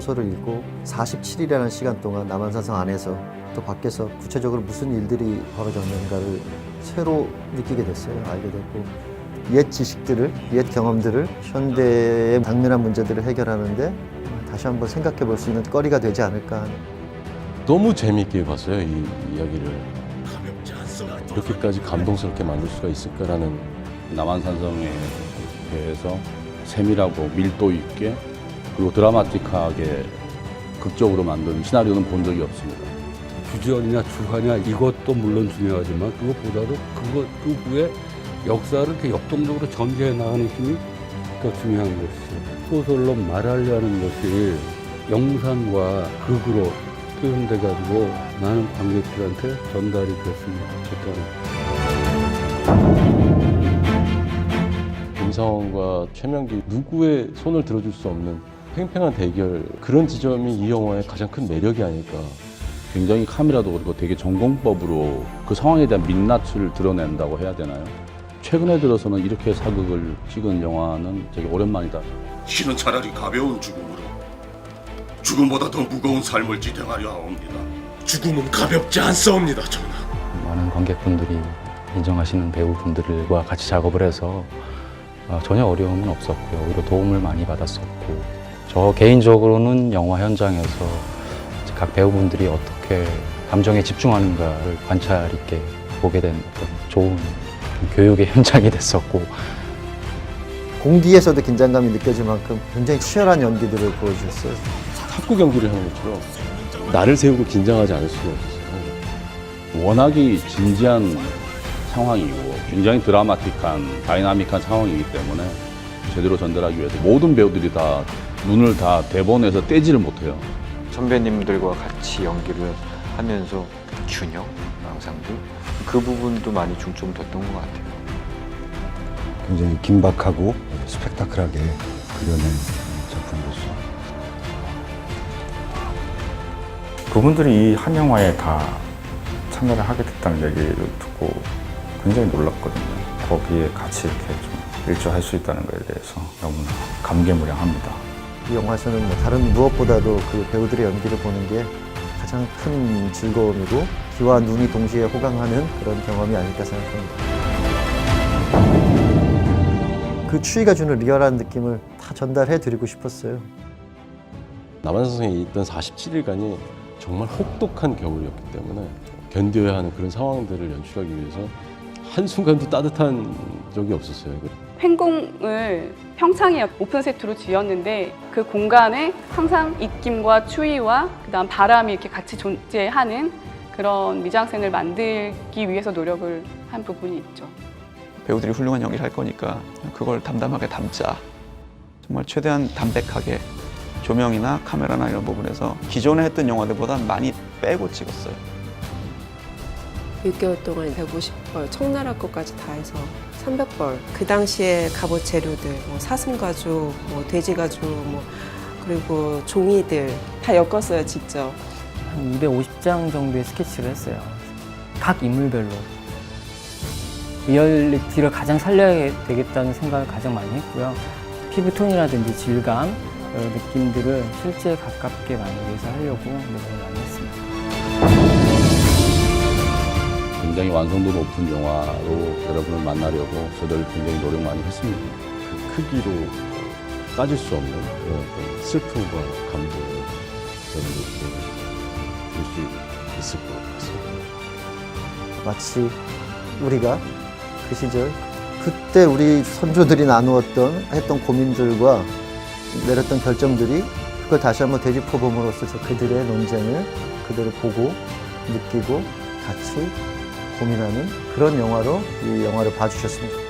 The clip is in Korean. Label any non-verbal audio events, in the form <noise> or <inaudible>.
소설을 읽고 47일이라는 시간 동안 남한산성 안에서 또 밖에서 구체적으로 무슨 일들이 벌어졌는가를 새로 느끼게 됐어요. 알게 됐고 옛 지식들을, 옛 경험들을 현대의 당면한 문제들을 해결하는데 다시 한번 생각해 볼 수 있는 거리가 되지 않을까. 너무 재미있게 봤어요 이 이야기를 이렇게까지 감동스럽게 만들 수가 있을까라는 남한산성에 대해서 세밀하고 밀도 있게 그리고 드라마틱하게 극적으로 만든 시나리오는 본 적이 없습니다. 주전이냐 주하냐 이것도 물론 중요하지만 그것보다도 그것 그 후에 역사를 이렇게 역동적으로 전개해 나가는 힘이 더 중요한 것이죠. 소설로 말하려는 것이 영상과 극으로 표현돼 가지고 많은 관객들한테 전달이 됐으면 좋겠다는 김상원과 최명기 누구의 손을 들어줄 수 없는 팽팽한 대결 그런 지점이 이 영화의 가장 큰 매력이 아닐까 굉장히 카메라도 그렇고 되게 전공법으로 그 상황에 대한 민낯을 드러낸다고 해야 되나요? 최근에 들어서는 이렇게 사극을 찍은 영화는 되게 오랜만이다. 신은 차라리 가벼운 죽음으로 죽음보다 더 무거운 삶을 지탱하려 하옵니다. 죽음은 가볍지 않사옵니다, 전하. 많은 관객분들이 인정하시는 배우분들과 같이 작업을 해서 어, 전혀 어려움은 없었고요. 오히려 도움을 많이 받았었고 저 개인적으로는 영화 현장에서 각 배우분들이 어떻게 감정에 집중하는가를 관찰 있게 보게 된 어떤 좋은 교육의 <laughs> 현장이 됐었고 공기에서도 긴장감이 느껴질 만큼 굉장히 치열한 연기들을 보여주셨어요. 탁구 경기를 하는 것처럼 나를 세우고 긴장하지 않을 수가 없었어요 워낙이 진지한 상황이고 굉장히 드라마틱한 다이나믹한 상황이기 때문에 제대로 전달하기 위해서 모든 배우들이 다 눈을 다 대본에서 떼지를 못해요. 선배님들과 같이 연기를 하면서 균형, 양상들 그 부분도 많이 중점됐던 것 같아요. 굉장히 긴박하고 스펙타클하게 그려낸 작품으로서 그분들이 이 한 영화에 다 참여를 하게 됐다는 얘기를 듣고 굉장히 놀랐거든요. 거기에 같이 이렇게 좀 일조할 수 있다는 것에 대해서 너무나 감개무량합니다. 이 영화에서는 뭐 다른 무엇보다도 그 배우들의 연기를 보는 게 가장 큰 즐거움이고 귀와 눈이 동시에 호강하는 그런 경험이 아닐까 생각합니다. 그 추위가 주는 리얼한 느낌을 다 전달해 드리고 싶었어요. 남한산 성에 있던 47일간이 정말 혹독한 겨울이었기 때문에 견뎌야 하는 그런 상황들을 연출하기 위해서 한순간도 따뜻한 적이 없었어요. 횡공을 평창에 오픈 세트로 지었는데 그 공간에 항상 입김과 추위와 그다음 바람이 이렇게 같이 존재하는 그런 미장센을 만들기 위해서 노력을 한 부분이 있죠. 배우들이 훌륭한 연기를 할 거니까 그걸 담담하게 담자. 정말 최대한 담백하게 조명이나 카메라나 이런 부분에서 기존에 했던 영화들보다 많이 빼고 찍었어요. 6개월 동안 150벌, 청나라 것까지 다 해서 300벌. 그 당시에 갑옷 재료들, 뭐 사슴 가죽, 뭐 돼지 가죽, 뭐 그리고 종이들 다 엮었어요, 직접. 한 250장 정도의 스케치를 했어요. 각 인물별로. 리얼리티를 가장 살려야 되겠다는 생각을 가장 많이 했고요. 피부톤이라든지 질감, 느낌들을 실제에 가깝게 만들기 위해서 하려고 노력을 많이 했습니다. 굉장히 완성도 높은 영화로 여러분을 만나려고 저들 굉장히 노력 많이 했습니다. 그 크기로 따질 수 없는 그런 슬픔과 감동을 여러분들께 줄수 있을 것 같습니다. 마치 우리가 그 시절 그때 우리 선조들이 나누었던 했던 고민들과 내렸던 결정들이 그걸 다시 한번 되짚어 봄으로써 저 그들의 논쟁을 그들을 보고 느끼고 같이 고민하는 그런 영화로 이 영화를 봐주셨으면 좋겠습니다.